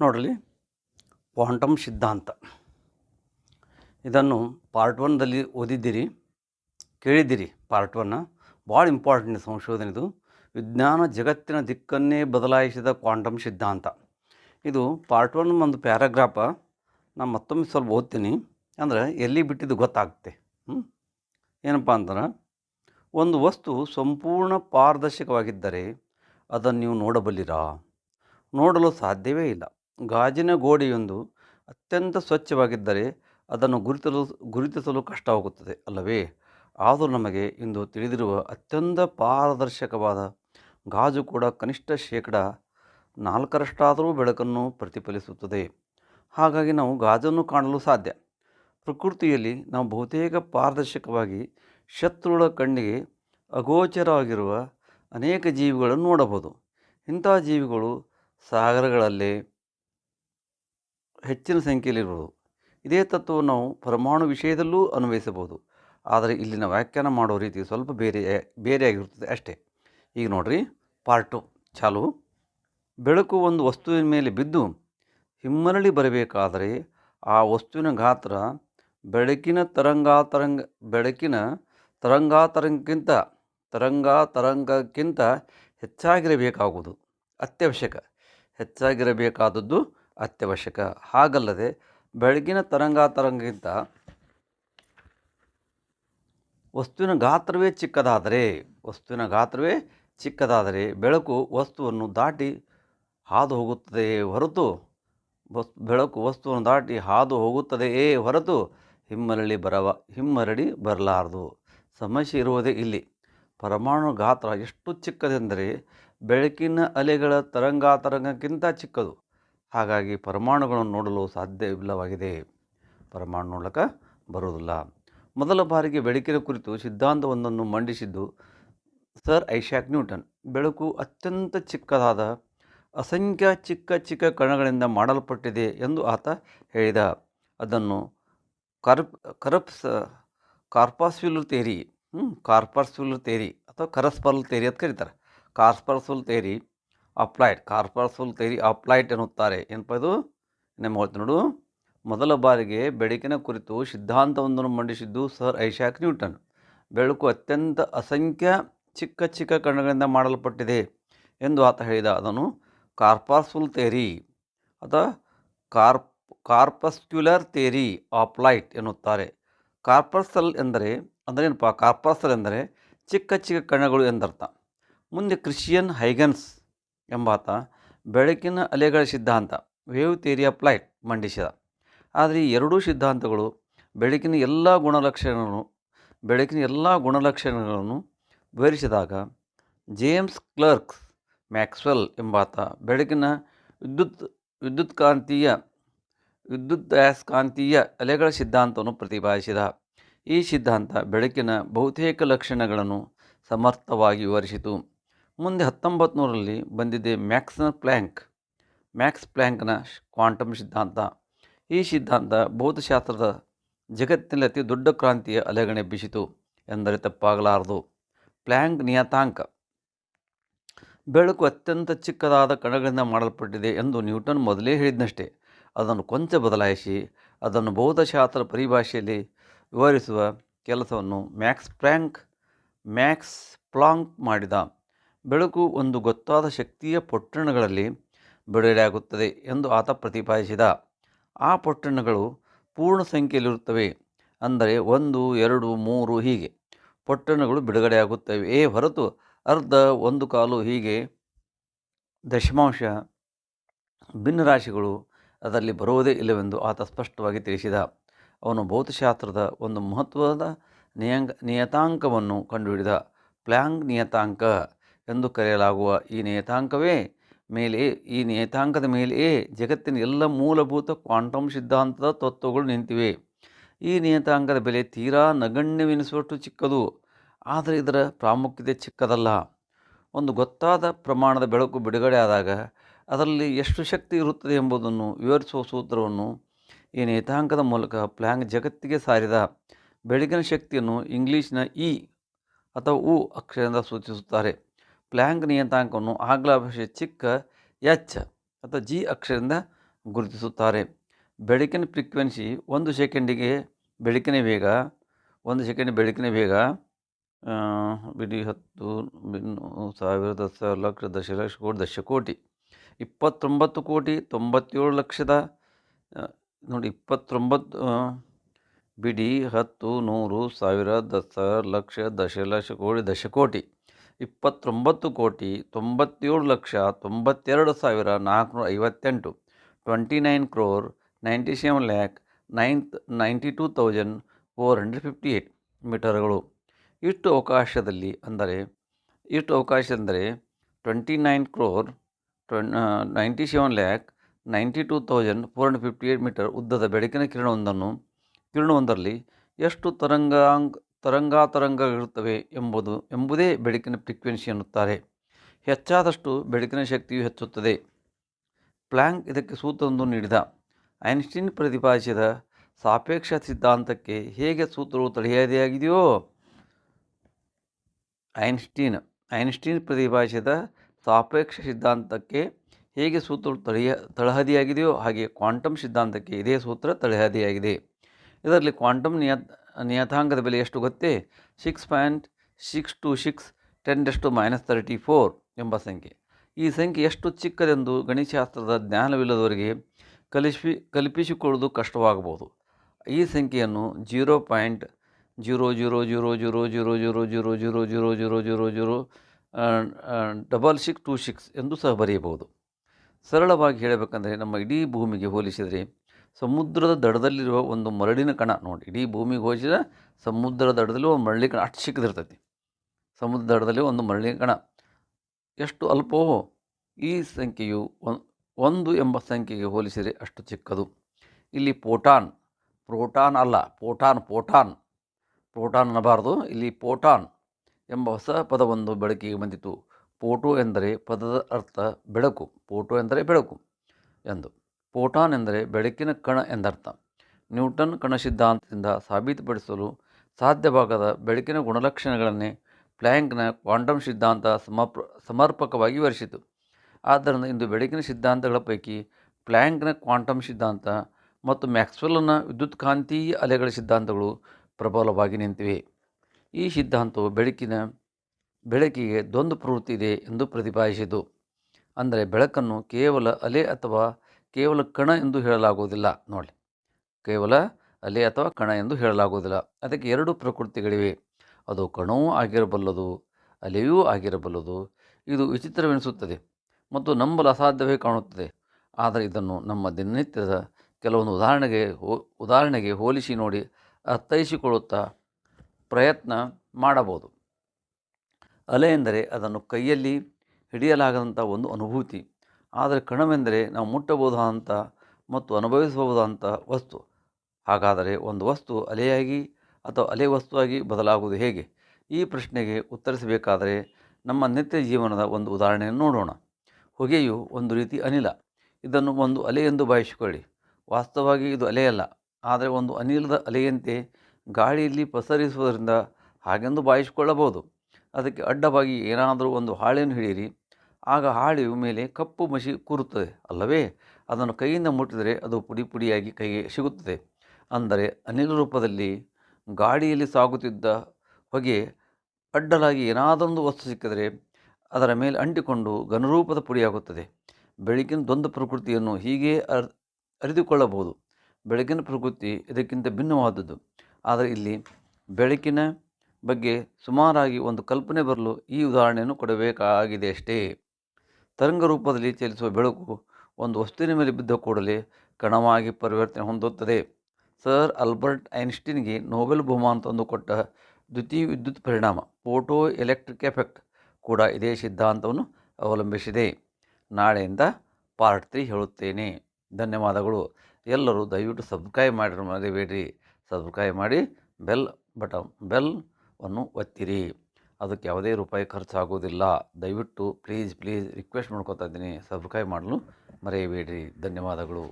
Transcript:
ನೋಡಲಿ ಕ್ವಾಂಟಮ್ ಸಿದ್ಧಾಂತ. ಇದನ್ನು ಪಾರ್ಟ್ ಒನ್ದಲ್ಲಿ ಓದಿದ್ದೀರಿ, ಕೇಳಿದ್ದೀರಿ ಪಾರ್ಟ್ ಒನ್ನ ಭಾಳ ಇಂಪಾರ್ಟೆಂಟ್ ಸಂಶೋಧನೆ ಇದು. ವಿಜ್ಞಾನ ಜಗತ್ತಿನ ದಿಕ್ಕನ್ನೇ ಬದಲಾಯಿಸಿದ ಕ್ವಾಂಟಮ್ ಸಿದ್ಧಾಂತ. ಇದು ಪಾರ್ಟ್ ಒನ್ ಒಂದು ಪ್ಯಾರಾಗ್ರಾಫ. ನಾನು ಮತ್ತೊಮ್ಮೆ ಸ್ವಲ್ಪ ಓದ್ತೀನಿ. ಅಂದರೆ ಎಲ್ಲಿ ಬಿಟ್ಟಿದ್ದು ಗೊತ್ತಾಗುತ್ತೆ. ಹ್ಞೂ ಏನಪ್ಪ ಅಂದ್ರೆ ಒಂದು ವಸ್ತು ಸಂಪೂರ್ಣ ಪಾರದರ್ಶಕವಾಗಿದ್ದರೆ ಅದನ್ನು ನೀವು ನೋಡಬಲ್ಲಿರಾ? ನೋಡಲು ಸಾಧ್ಯವೇ ಇಲ್ಲ. ಗಾಜಿನ ಗೋಡೆಯೊಂದು ಅತ್ಯಂತ ಸ್ವಚ್ಛವಾಗಿದ್ದರೆ ಅದನ್ನು ಗುರುತಿಸಲು ಗುರುತಿಸಲು ಕಷ್ಟವಾಗುತ್ತದೆ ಅಲ್ಲವೇ? ಆದರೂ ನಮಗೆ ಇಂದು ತಿಳಿದಿರುವ ಅತ್ಯಂತ ಪಾರದರ್ಶಕವಾದ ಗಾಜು ಕೂಡ ಕನಿಷ್ಠ ಶೇಕಡ ನಾಲ್ಕರಷ್ಟಾದರೂ ಬೆಳಕನ್ನು ಪ್ರತಿಫಲಿಸುತ್ತದೆ. ಹಾಗಾಗಿ ನಾವು ಗಾಜನ್ನು ಕಾಣಲು ಸಾಧ್ಯ. ಪ್ರಕೃತಿಯಲ್ಲಿ ನಾವು ಬಹುತೇಕ ಪಾರದರ್ಶಕವಾಗಿ ಶತ್ರುಗಳ ಕಣ್ಣಿಗೆ ಅಗೋಚರವಾಗಿರುವ ಅನೇಕ ಜೀವಿಗಳನ್ನು ನೋಡಬಹುದು. ಇಂಥ ಜೀವಿಗಳು ಸಾಗರಗಳಲ್ಲೇ ಹೆಚ್ಚಿನ ಸಂಖ್ಯೆಯಲ್ಲಿರುವುದು. ಇದೇ ತತ್ವವನ್ನು ನಾವು ಪರಮಾಣು ವಿಷಯದಲ್ಲೂ ಅನ್ವಯಿಸಬಹುದು. ಆದರೆ ಇಲ್ಲಿನ ವ್ಯಾಖ್ಯಾನ ಮಾಡೋ ರೀತಿ ಸ್ವಲ್ಪ ಬೇರೆ, ಬೇರೆಯಾಗಿರುತ್ತದೆ ಅಷ್ಟೇ. ಈಗ ನೋಡ್ರಿ ಪಾರ್ಟು ಚಾಲು. ಬೆಳಕು ಒಂದು ವಸ್ತುವಿನ ಮೇಲೆ ಬಿದ್ದು ಹಿಮ್ಮರಳಿ ಬರಬೇಕಾದರೆ ಆ ವಸ್ತುವಿನ ಗಾತ್ರ ಬೆಳಕಿನ ತರಂಗಾತರಂಗ ಬೆಳಕಿನ ತರಂಗಾತರಂಗಕ್ಕಿಂತ ತರಂಗಾತರಂಗಕ್ಕಿಂತ ಹೆಚ್ಚಾಗಿರಬೇಕಾಗುವುದು. ಅತ್ಯವಶ್ಯಕ. ಹೆಚ್ಚಾಗಿರಬೇಕಾದದ್ದು ಅತ್ಯವಶ್ಯಕ. ಹಾಗಲ್ಲದೆ ಬೆಳಗಿನ ತರಂಗಾತರಂಗಕ್ಕಿಂತ ವಸ್ತುವಿನ ಗಾತ್ರವೇ ಚಿಕ್ಕದಾದರೆ, ವಸ್ತುವಿನ ಗಾತ್ರವೇ ಚಿಕ್ಕದಾದರೆ ಬೆಳಕು ವಸ್ತುವನ್ನು ದಾಟಿ ಹಾದು ಹೋಗುತ್ತದೆಯೇ ಹೊರತು, ವಸ್, ಬೆಳಕು ವಸ್ತುವನ್ನು ದಾಟಿ ಹಾದು ಹೋಗುತ್ತದೆಯೇ ಹೊರತು ಹಿಮ್ಮರಳಿ ಬರವ ಹಿಮ್ಮರಡಿ ಬರಲಾರದು. ಸಮಸ್ಯೆ ಇರುವುದೇ ಇಲ್ಲಿ. ಪರಮಾಣು ಗಾತ್ರ ಎಷ್ಟು ಚಿಕ್ಕದೆಂದರೆ ಬೆಳಕಿನ ಅಲೆಗಳ ತರಂಗಾತರಂಗಕ್ಕಿಂತ ಚಿಕ್ಕದು. ಹಾಗಾಗಿ ಪರಮಾಣುಗಳನ್ನು ನೋಡಲು ಸಾಧ್ಯವಿಲ್ಲವಾಗಿದೆ ಪರಮಾಣು ನೋಡಕ ಬರುವುದಿಲ್ಲ. ಮೊದಲ ಬಾರಿಗೆ ಬೆಳಕಿನ ಕುರಿತು ಸಿದ್ಧಾಂತವೊಂದನ್ನು ಮಂಡಿಸಿದ್ದು ಸರ್ ಐಶ್ಯಾಕ್ ನ್ಯೂಟನ್. ಬೆಳಕು ಅತ್ಯಂತ ಚಿಕ್ಕದಾದ, ಅಸಂಖ್ಯ ಚಿಕ್ಕ ಚಿಕ್ಕ ಕಣಗಳಿಂದ ಮಾಡಲ್ಪಟ್ಟಿದೆ ಎಂದು ಆತ ಹೇಳಿದ. ಅದನ್ನು ಕಾರ್ಪ್ ಕರಪ್ಸ್ ಕಾರ್ಪಾಸ್ವಿಲ್ ತೇರಿ ಕಾರ್ಪಾಸ್ವಿಲ್ ತೇರಿ ಅಥವಾ ಕರಸ್ಪರ್ಲ್ ತೇರಿ ಅಂತ ಕರೀತಾರೆ. ಕಾರ್ಪರ್ಸುಲ್ ತೇರಿ ಅಪ್ಲೈಡ್ ಕಾರ್ಪರ್ಸುಲ್ ತೇರಿ ಅಪ್ಲೈಡ್ ಎನ್ನುತ್ತಾರೆ. ಏನಪ್ಪ ಇದು ನಮ್ಮ ಹೇಳ್ತೀನಿ ನೋಡು. ಮೊದಲ ಬಾರಿಗೆ ಬೆಳಕಿನ ಕುರಿತು ಸಿದ್ಧಾಂತವೊಂದನ್ನು ಮಂಡಿಸಿದ್ದು ಸರ್ ಐಶಾಕ್ ನ್ಯೂಟನ್. ಬೆಳಕು ಅತ್ಯಂತ ಅಸಂಖ್ಯ ಚಿಕ್ಕ ಚಿಕ್ಕ ಕಣಗಳಿಂದ ಮಾಡಲ್ಪಟ್ಟಿದೆ ಎಂದು ಆತ ಹೇಳಿದ. ಅದನ್ನು ಕಾರ್ಪಾರ್ಸುಲ್ ತೇರಿ ಅಥವಾ ಕಾರ್ಪ್, ಕಾರ್ಪಸ್ಕ್ಯುಲರ್ ತೇರಿ ಆಫ್ ಲೈಟ್ ಎನ್ನುತ್ತಾರೆ. ಕಾರ್ಪರ್ಸಲ್ ಎಂದರೆ ಅಂದರೇನಪ್ಪ ಕಾರ್ಪರ್ಸಲ್ ಎಂದರೆ ಚಿಕ್ಕ ಚಿಕ್ಕ ಕಣಗಳು ಎಂದರ್ಥ. ಮುಂದೆ ಕ್ರಿಶ್ಚಿಯನ್ ಹೈಗನ್ಸ್ ಎಂಬಾತ ಬೆಳಕಿನ ಅಲೆಗಳ ಸಿದ್ಧಾಂತ, ವೇವ್ ಥಿಯರಿ ಆಫ್ ಲೈಟ್ ಮಂಡಿಸಿದ. ಆದರೆ ಈ ಎರಡೂ ಸಿದ್ಧಾಂತಗಳು ಬೆಳಕಿನ ಎಲ್ಲ ಗುಣಲಕ್ಷಣಗಳನ್ನು, ಬೆಳಕಿನ ಎಲ್ಲ ಗುಣಲಕ್ಷಣಗಳನ್ನು ವಿವರಿಸಿದಾಗ ಜೇಮ್ಸ್ ಕ್ಲರ್ಕ್ ಮ್ಯಾಕ್ಸ್ವೆಲ್ ಎಂಬಾತ ಬೆಳಕಿನ ವಿದ್ಯುತ್, ವಿದ್ಯುತ್ಕಾಂತೀಯ ಕಾಂತೀಯ ಅಲೆಗಳ ಸಿದ್ಧಾಂತವನ್ನು ಪ್ರತಿಪಾದಿಸಿದ. ಈ ಸಿದ್ಧಾಂತ ಬೆಳಕಿನ ಬಹುತೇಕ ಲಕ್ಷಣಗಳನ್ನು ಸಮರ್ಥವಾಗಿ ವಿವರಿಸಿತು. ಮುಂದೆ ಹತ್ತೊಂಬತ್ತು ನೂರರಲ್ಲಿ ಬಂದಿದೆ ಮ್ಯಾಕ್ಸ್ನ ಪ್ಲ್ಯಾಂಕ್ ಮ್ಯಾಕ್ಸ್ ಪ್ಲ್ಯಾಂಕ್ನ ಕ್ವಾಂಟಮ್ ಸಿದ್ಧಾಂತ. ಈ ಸಿದ್ಧಾಂತ ಭೌತಶಾಸ್ತ್ರದ ಜಗತ್ತಿನಲ್ಲಿ ಅತಿ ದೊಡ್ಡ ಕ್ರಾಂತಿಯ ಅಲೆಗಣೆ ಬಿಸಿತು ಎಂದರೆ ತಪ್ಪಾಗಲಾರದು. ಪ್ಲ್ಯಾಂಕ್ ನಿಯತಾಂಕ. ಬೆಳಕು ಅತ್ಯಂತ ಚಿಕ್ಕದಾದ ಕಣಗಳಿಂದ ಮಾಡಲ್ಪಟ್ಟಿದೆ ಎಂದು ನ್ಯೂಟನ್ ಮೊದಲೇ ಹೇಳಿದನಷ್ಟೇ ಅದನ್ನು ಕೊಂಚ ಬದಲಾಯಿಸಿ, ಅದನ್ನು ಭೌತಶಾಸ್ತ್ರ ಪರಿಭಾಷೆಯಲ್ಲಿ ವಿವರಿಸುವ ಕೆಲಸವನ್ನು ಮ್ಯಾಕ್ಸ್ ಪ್ಲ್ಯಾಂಕ್ ಮ್ಯಾಕ್ಸ್ ಪ್ಲಾಂಕ್ ಮಾಡಿದ. ಬೆಳಕು ಒಂದು ಗೊತ್ತಾದ ಶಕ್ತಿಯ ಪೊಟ್ಟಣಗಳಲ್ಲಿ ಬಿಡುಗಡೆಯಾಗುತ್ತದೆ ಎಂದು ಆತ ಪ್ರತಿಪಾದಿಸಿದ. ಆ ಪೊಟ್ಟಣಗಳು ಪೂರ್ಣ ಸಂಖ್ಯೆಯಲ್ಲಿರುತ್ತವೆ ಅಂದರೆ ಒಂದು, ಎರಡು, ಮೂರು ಹೀಗೆ. ಪೊಟ್ಟಣಗಳು ಏ ಹೊರತು ಅರ್ಧ, ಒಂದು ಕಾಲು ಹೀಗೆ. ದಶಮಾಂಶ ಭಿನ್ನರಾಶಿಗಳು ಅದರಲ್ಲಿ ಬರುವುದೇ ಇಲ್ಲವೆಂದು ಆತ ಸ್ಪಷ್ಟವಾಗಿ ತಿಳಿಸಿದ. ಅವನು ಭೌತಶಾಸ್ತ್ರದ ಒಂದು ಮಹತ್ವದ ನಿಯಂಕ ನಿಯತಾಂಕವನ್ನು ಕಂಡುಹಿಡಿದ. ಪ್ಲ್ಯಾಂಗ್ ನಿಯತಾಂಕ. ಎಂದು ಕರೆಯಲಾಗುವ ಈ ನಿಯತಾಂಕವೇ ಮೇಲೆ, ಈ ನಿಯತಾಂಕದ ಮೇಲೆಯೇ ಜಗತ್ತಿನ ಎಲ್ಲ ಮೂಲಭೂತ ಕ್ವಾಂಟಮ್ ಸಿದ್ಧಾಂತದ ತತ್ವಗಳು ನಿಂತಿವೆ. ಈ ನಿಯತಾಂಕದ ಬೆಲೆ ತೀರಾ ನಗಣ್ಯವೆನಿಸುವಷ್ಟು ಚಿಕ್ಕದು, ಆದರೆ ಇದರ ಪ್ರಾಮುಖ್ಯತೆ ಚಿಕ್ಕದಲ್ಲ. ಒಂದು ಗೊತ್ತಾದ ಪ್ರಮಾಣದ ಬೆಳಕು ಬಿಡುಗಡೆ ಆದಾಗ ಅದರಲ್ಲಿ ಎಷ್ಟು ಶಕ್ತಿ ಇರುತ್ತದೆ ಎಂಬುದನ್ನು ವಿವರಿಸುವ ಸೂತ್ರವನ್ನು ಈ ನಿಯತಾಂಕದ ಮೂಲಕ ಪ್ಲ್ಯಾಂಕ್ ಜಗತ್ತಿಗೆ ಸಾರಿದ ಬೆಳಕಿನ ಶಕ್ತಿಯನ್ನು ಇಂಗ್ಲೀಷ್ನ ಇ ಅಥವಾ ಉ ಅಕ್ಷರದಿಂದ ಸೂಚಿಸುತ್ತಾರೆ. ಪ್ಲ್ಯಾಂಕ್ ನಿಯತಾಂಕವನ್ನು ಆಂಗ್ಲ ಭಾಷೆ ಚಿಕ್ಕ ಎಚ್ ಅಥವಾ ಜಿ ಅಕ್ಷರದಿಂದ ಗುರುತಿಸುತ್ತಾರೆ. ಬೆಳಕಿನ ಫ್ರೀಕ್ವೆನ್ಸಿ ಒಂದು ಸೆಕೆಂಡಿಗೆ ಬೆಳಕಿನ ವೇಗ, ಒಂದು ಸೆಕೆಂಡ್ ಬೆಳಕಿನ ವೇಗ ಬಿಡಿ ಹತ್ತು ಸಾವಿರ ದಶ ಲಕ್ಷ ದಶಲಕ್ಷ ಕೋಟಿ ದಶಕೋಟಿ ಇಪ್ಪತ್ತೊಂಬತ್ತು ಕೋಟಿ, ತೊಂಬತ್ತೇಳು ಲಕ್ಷದ ನೋಡಿ ಇಪ್ಪತ್ತೊಂಬತ್ತು ಬಿಡಿ ಹತ್ತು, ನೂರು ಸಾವಿರ ದಸ ಲಕ್ಷ ದಶಲಕ್ಷ ಕೋಟಿ ದಶಕೋಟಿ ಇಪ್ಪತ್ತೊಂಬತ್ತು ಕೋಟಿ ತೊಂಬತ್ತೇಳು ಲಕ್ಷ ತೊಂಬತ್ತೆರಡು ಸಾವಿರ ನಾಲ್ಕುನೂರ ಐವತ್ತೆಂಟು. Twenty nine crore ninety seven lakh ninth ninety two thousand four hundred fifty eight ಮೀಟರ್ಗಳು. ಇಷ್ಟು ಅವಕಾಶದಲ್ಲಿ ಅಂದರೆ, ಇಷ್ಟು ಅವಕಾಶ ಅಂದರೆ twenty nine crore twenty ninety seven lakh ninety two thousand four hundred fifty eight metre ಉದ್ದದ ಬೆಳಕಿನ ಕಿರಣವೊಂದನ್ನು, ಕಿರಣವೊಂದರಲ್ಲಿ ಎಷ್ಟು ತರಂಗಾಂಗ್ ತರಂಗಾತರಂಗಗಳಿರುತ್ತವೆ ಎಂಬುದು, ಎಂಬುದೇ ಬೆಳಕಿನ ಫ್ರೀಕ್ವೆನ್ಸಿ ಎನ್ನುತ್ತಾರೆ. ಹೆಚ್ಚಾದಷ್ಟು ಬೆಳಕಿನ ಶಕ್ತಿಯು ಹೆಚ್ಚುತ್ತದೆ. ಪ್ಲ್ಯಾಂಕ್ ಇದಕ್ಕೆ ಸೂತ್ರವೊಂದು ನೀಡಿದ. ಐನ್ಸ್ಟೀನ್ ಪ್ರತಿಪಾದಿಸಿದ ಸಾಪೇಕ್ಷ ಸಿದ್ಧಾಂತಕ್ಕೆ ಹೇಗೆ ಸೂತ್ರವು ತಡೆಯಾದೆಯಾಗಿದೆಯೋ ಐನ್ಸ್ಟೀನ್ ಐನ್ಸ್ಟೀನ್ ಪ್ರತಿಪಾದಿಸಿದ ಸಾಪೇಕ್ಷ ಸಿದ್ಧಾಂತಕ್ಕೆ ಹೇಗೆ ಸೂತ್ರವು ತಡೆಯ, ತಳಹದಿಯಾಗಿದೆಯೋ ಹಾಗೆ ಕ್ವಾಂಟಮ್ ಸಿದ್ಧಾಂತಕ್ಕೆ ಇದೇ ಸೂತ್ರ ತಳಹದಿಯಾಗಿದೆ. ಇದರಲ್ಲಿ ಕ್ವಾಂಟಮ್ ನಿಯತ್ ನಿಯತಾಂಕದ ಬೆಲೆ ಎಷ್ಟು ಗೊತ್ತೇ six point six two six ten minus thirty four ಎಂಬ ಸಂಖ್ಯೆ ಈ ಸಂಖ್ಯೆ ಎಷ್ಟು ಚಿಕ್ಕದೆಂದು ಗಣಿತಶಾಸ್ತ್ರದ ಜ್ಞಾನವಿಲ್ಲದವರಿಗೆ ಕಲಿಸಿ ಕಲ್ಪಿಸಿಕೊಳ್ಳುವುದು ಕಷ್ಟವಾಗಬಹುದು ಈ ಸಂಖ್ಯೆಯನ್ನು zero point zero zero zero zero zero zero zero zero zero zero zero zero double six two six ಎಂದು ಸಹ ಬರೆಯಬಹುದು ಸರಳವಾಗಿ ಹೇಳಬೇಕಂದರೆ ನಮ್ಮ ಇಡೀ ಭೂಮಿಗೆ ಹೋಲಿಸಿದರೆ ಸಮುದ್ರದ ದಡದಲ್ಲಿರುವ ಒಂದು ಮರಳಿನ ಕಣ ನೋಡಿ, ಇಡೀ ಭೂಮಿಗೆ ಹೋಲಿಸಿದ ಸಮುದ್ರದ ದಡದಲ್ಲಿ ಒಂದು ಮರಳಿ ಕಣ. ಅಷ್ಟು ಚಿಕ್ಕದಿರ್ತೈತಿ ಸಮುದ್ರ ದಡದಲ್ಲಿ ಒಂದು ಮರಳಿನ ಕಣ. ಎಷ್ಟು ಅಲ್ಪವೋ ಈ ಸಂಖ್ಯೆಯು ಒಂದು ಎಂಬ ಸಂಖ್ಯೆಗೆ ಹೋಲಿಸಿದರೆ ಅಷ್ಟು ಚಿಕ್ಕದು. ಇಲ್ಲಿ ಪೋಟಾನ್, ಪ್ರೋಟಾನ್ ಅಲ್ಲ, ಪೋಟಾನ್ ಪೋಟಾನ್, ಪ್ರೋಟಾನ್ ಅನ್ನಬಾರದು. ಇಲ್ಲಿ ಪೋಟಾನ್ ಎಂಬ ಹೊಸ ಪದವೊಂದು ಬೆಳಕಿಗೆ ಬಂದಿತು. ಪೋಟೋ ಎಂದರೆ ಪದದ ಅರ್ಥ ಬೆಳಕು, ಪೋಟೋ ಎಂದರೆ ಬೆಳಕು ಎಂದು. ಪೋಟಾನ್ ಎಂದರೆ ಬೆಳಕಿನ ಕಣ ಎಂದರ್ಥ. ನ್ಯೂಟನ್ ಕಣ ಸಿದ್ಧಾಂತದಿಂದ ಸಾಬೀತುಪಡಿಸಲು ಸಾಧ್ಯವಾಗದ ಬೆಳಕಿನ ಗುಣಲಕ್ಷಣಗಳನ್ನೇ ಪ್ಲ್ಯಾಂಕ್ನ ಕ್ವಾಂಟಮ್ ಸಿದ್ಧಾಂತ ಸಮರ್ಪ ಸಮರ್ಪಕವಾಗಿ ವಿವರಿಸಿತು. ಆದ್ದರಿಂದ ಇಂದು ಬೆಳಕಿನ ಸಿದ್ಧಾಂತಗಳ ಪೈಕಿ ಪ್ಲ್ಯಾಂಕ್ನ ಕ್ವಾಂಟಮ್ ಸಿದ್ಧಾಂತ ಮತ್ತು ಮ್ಯಾಕ್ಸ್ವೆಲ್ನ ವಿದ್ಯುತ್ಕಾಂತೀಯ ಅಲೆಗಳ ಸಿದ್ಧಾಂತಗಳು ಪ್ರಬಲವಾಗಿ ನಿಂತಿವೆ. ಈ ಸಿದ್ಧಾಂತವು ಬೆಳಕಿನ, ಬೆಳಕಿಗೆ ದ್ವಂದ್ವ ಪ್ರವೃತ್ತಿ ಇದೆ ಎಂದು ಪ್ರತಿಪಾದಿಸಿತು. ಅಂದರೆ ಬೆಳಕನ್ನು ಕೇವಲ ಅಲೆ ಅಥವಾ ಕೇವಲ ಕಣ ಎಂದು ಹೇಳಲಾಗುವುದಿಲ್ಲ. ನೋಡಿ. ಕೇವಲ ಅಲೆ ಅಥವಾ ಕಣ ಎಂದು ಹೇಳಲಾಗುವುದಿಲ್ಲ. ಅದಕ್ಕೆ ಎರಡು ಪ್ರಕೃತಿಗಳಿವೆ. ಅದು ಕಣವೂ ಆಗಿರಬಲ್ಲದು, ಅಲೆಯೂ ಆಗಿರಬಲ್ಲದು. ಇದು ವಿಚಿತ್ರವೆನಿಸುತ್ತದೆ ಮತ್ತು ನಂಬಲು ಅಸಾಧ್ಯವೇ ಕಾಣುತ್ತದೆ. ಆದರೆ ಇದನ್ನು ನಮ್ಮ ದಿನನಿತ್ಯದ ಕೆಲವೊಂದು ಉದಾಹರಣೆಗೆ ಉದಾಹರಣೆಗೆ ಹೋಲಿಸಿ ನೋಡಿ, ಅರ್ಥೈಸಿಕೊಳ್ಳುತ್ತಾ ಪ್ರಯತ್ನ ಮಾಡಬಹುದು. ಅಲೆ ಎಂದರೆ ಅದನ್ನು ಕೈಯಲ್ಲಿ ಹಿಡಿಯಲಾಗದಂಥ ಒಂದು ಅನುಭೂತಿ. ಆದರೆ ಕಣವೆಂದರೆ ನಾವು ಮುಟ್ಟಬಹುದಾದಂಥ ಮತ್ತು ಅನುಭವಿಸಬಹುದಾದಂಥ ವಸ್ತು. ಹಾಗಾದರೆ ಒಂದು ವಸ್ತು ಅಲೆಯಾಗಿ ಅಥವಾ ಅಲೆ ವಸ್ತುವಾಗಿ ಬದಲಾಗುವುದು ಹೇಗೆ? ಈ ಪ್ರಶ್ನೆಗೆ ಉತ್ತರಿಸಬೇಕಾದರೆ ನಮ್ಮ ನಿತ್ಯ ಜೀವನದ ಒಂದು ಉದಾಹರಣೆಯನ್ನು ನೋಡೋಣ. ಹೊಗೆಯು ಒಂದು ರೀತಿ ಅನಿಲ. ಇದನ್ನು ಒಂದು ಅಲೆ ಎಂದು ಭಾವಿಸಿಕೊಳ್ಳಿ. ವಾಸ್ತವವಾಗಿ ಇದು ಅಲೆಯಲ್ಲ. ಆದರೆ ಒಂದು ಅನಿಲದ ಅಲೆಯಂತೆ ಗಾಳಿಯಲ್ಲಿ ಪಸರಿಸುವುದರಿಂದ ಹಾಗೆಂದು ಭಾವಿಸಿಕೊಳ್ಳಬಹುದು. ಅದಕ್ಕೆ ಅಡ್ಡವಾಗಿ ಏನಾದರೂ ಒಂದು ಹಾಳೆಯನ್ನು ಹಿಡಿಯಿರಿ. ಆಗ ಹಾಳೆಯ ಮೇಲೆ ಕಪ್ಪು ಮಸಿ ಕೂರುತ್ತದೆ. ಅಲ್ಲವೇ? ಅದನ್ನು ಕೈಯಿಂದ ಮುಟ್ಟಿದರೆ ಅದು ಪುಡಿ ಪುಡಿಯಾಗಿ ಕೈಗೆ ಸಿಗುತ್ತದೆ. ಅಂದರೆ ಅನಿಲ ರೂಪದಲ್ಲಿ ಗಾಡಿಯಲ್ಲಿ ಸಾಗುತ್ತಿದ್ದ ಹೊಗೆ ಅಡ್ಡಲಾಗಿ ಏನಾದೊಂದು ವಸ್ತು ಸಿಕ್ಕಿದರೆ ಅದರ ಮೇಲೆ ಅಂಟಿಕೊಂಡು ಘನರೂಪದ ಪುಡಿಯಾಗುತ್ತದೆ. ಬೆಳಕಿನ ದ್ವಂದ್ವ ಪ್ರಕೃತಿಯನ್ನು ಹೀಗೆ ಅರ್, ಅರಿತುಕೊಳ್ಳಬಹುದು. ಬೆಳಕಿನ ಪ್ರಕೃತಿ ಇದಕ್ಕಿಂತ ಭಿನ್ನವಾದದ್ದು. ಆದರೆ ಇಲ್ಲಿ ಬೆಳಕಿನ ಬಗ್ಗೆ ಸುಮಾರಾಗಿ ಒಂದು ಕಲ್ಪನೆ ಬರಲು ಈ ಉದಾಹರಣೆಯನ್ನು ಕೊಡಬೇಕಾಗಿದೆ ಅಷ್ಟೇ. ತರಂಗ ರೂಪದಲ್ಲಿ ಚಲಿಸುವ ಬೆಳಕು ಒಂದು ವಸ್ತುವಿನ ಮೇಲೆ ಬಿದ್ದ ಕೂಡಲೇ ಕಣವಾಗಿ ಪರಿವರ್ತನೆ ಹೊಂದುತ್ತದೆ. ಸರ್ ಆಲ್ಬರ್ಟ್ ಐನ್ಸ್ಟೀನ್ಗೆ ನೋಬೆಲ್ ಬಹುಮಾನ ತಂದುಕೊಟ್ಟ ದ್ವಿತೀಯ ವಿದ್ಯುತ್ ಪರಿಣಾಮ ಫೋಟೋ ಎಲೆಕ್ಟ್ರಿಕ್ ಎಫೆಕ್ಟ್ ಕೂಡ ಇದೇ ಸಿದ್ಧಾಂತವನ್ನು ಅವಲಂಬಿಸಿದೆ. ನಾಳೆಯಿಂದ ಪಾರ್ಟ್ ತ್ರೀ ಹೇಳುತ್ತೇನೆ. ಧನ್ಯವಾದಗಳು. ಎಲ್ಲರೂ ದಯವಿಟ್ಟು ಸಬ್ಸ್ಕ್ರೈಬ್ ಮಾಡಿರೋ ಮರಿಬೇಡಿ ಸಬ್ಸ್ಕ್ರೈಬ್ ಮಾಡಿ ಬೆಲ್ ಬಟನ್, ಬೆಲ್ ಅನ್ನು ಒತ್ತಿರಿ. ಅದಕ್ಕೆ ಯಾವುದೇ ರೂಪಾಯಿ ಖರ್ಚಾಗೋದಿಲ್ಲ. ದಯವಿಟ್ಟು ಪ್ಲೀಸ್ ಪ್ಲೀಸ್ ರಿಕ್ವೆಸ್ಟ್ ಮಾಡ್ಕೊತಾ ಇದ್ದೀನಿ. ಸಬ್ಸ್ಕ್ರೈಬ್ ಮಾಡಲು ಮರೆಯಬೇಡಿ ಧನ್ಯವಾದಗಳು.